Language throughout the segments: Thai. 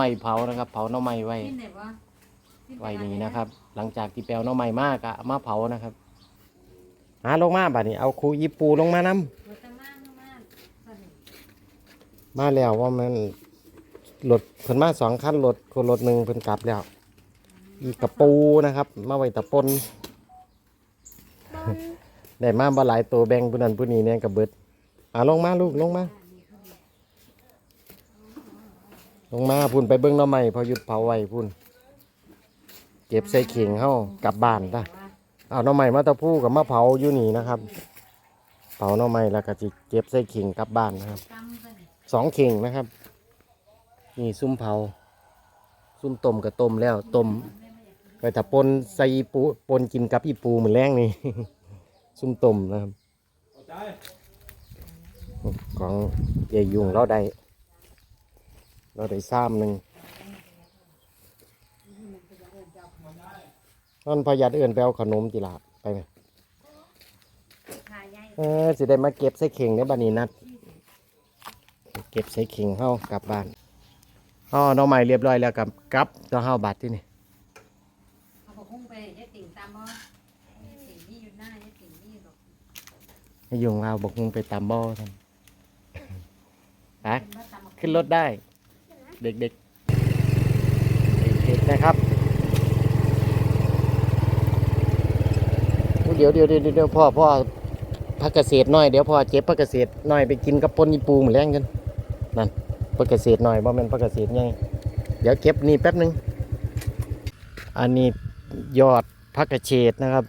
ไม้เผานะครับ เผาหน่อไม้ไว้ กินได้บ่กิไว้นี้นะครับ หลังจากที่แปลวหน่อไม้มากอะเอามาเผานะครับหาลงมาบัดนี้เอาครูอีปูลงมานํบ่ตะมานมานซั่นนี่มาแล้วว่ามันรถเพิ่นมาสองคันรถคนรถหนึ่งเพิ่นกลับแล้ว อีกกระปูนะครับ มาไว้ตะปนได้มาบ่หลายตัวแบ่งผู้นั้นผู้นี้เนี่ยกับเบิดอ่าลงมาลูกลงมา ลงมาพุ่นไปเบิ้งหน้อใหม่พอหยุดเผาไว้พุ่นเก็บใส่เข่งเฮากลับบ้านได้เอาหน้อใหม่มาตะพูกับมาเผาอยู่นี่นะครับ เผาหน้อใหม่แล้วก็จิเก็บใส่เข่งกลับบ้านนะครับสองเข่งนะครับ นี่ซุ่มเผา ซุ่มต้มกับต้มแล้วต้มไปแต่ปนใส่ปูปนกินกับอีปูเหมือนแรงนี่ ซุ่มต้มนะครับ ของยายยุงเราได้ เราได้ซ้ำหนึ่งตอนพยัดเอื่นไปเอาขนมจิลาไปไหมเออสิได้มาเก็บใส่เข่งในบันนี้นัด เก็บใส่เข่งเฮากลับบ้านอ๋อน้องใหม่เรียบร้อยแล้วกับกลับตัวเฮาบัตรที่นี่เองไปยาบ่ยายติ่งนี่อยู่หน้ายายติ่งนี่หรอกให้ยุงเราบอกมึงไปตามบ่อท่ามบ่ขึ้นรถได้ เด็กๆเด็กๆนะครับเดี๋ยวเดี๋ยวเดี๋ยวพ่อพ่อพักเกษตรหน่อยเดี๋ยวพ่อเจ็บพักเกษตรหน่อยไปกินกับปนอีปูเหมือนแรงกันนั่นพักเกษตรหน่อยบ่แม่นพักเกษตรไงเดี๋ยวเก็บนี่แป๊บหนึงอันนี้ยอดพักเกษตรนะครับ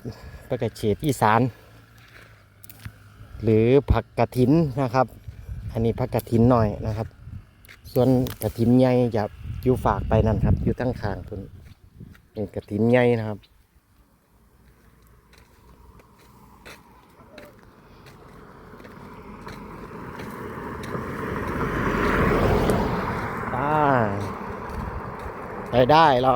พักเกษตรอีสาน หรือผักกระถินนะครับ อันนี้ผักกระถินหน่อยนะครับ ส่วนกระถินใหญ่จะอยู่ฝากไปนั่นครับ อยู่ตั้งคางพุ่นเป็นกระถินใหญ่นะครับได้ไปได้เรา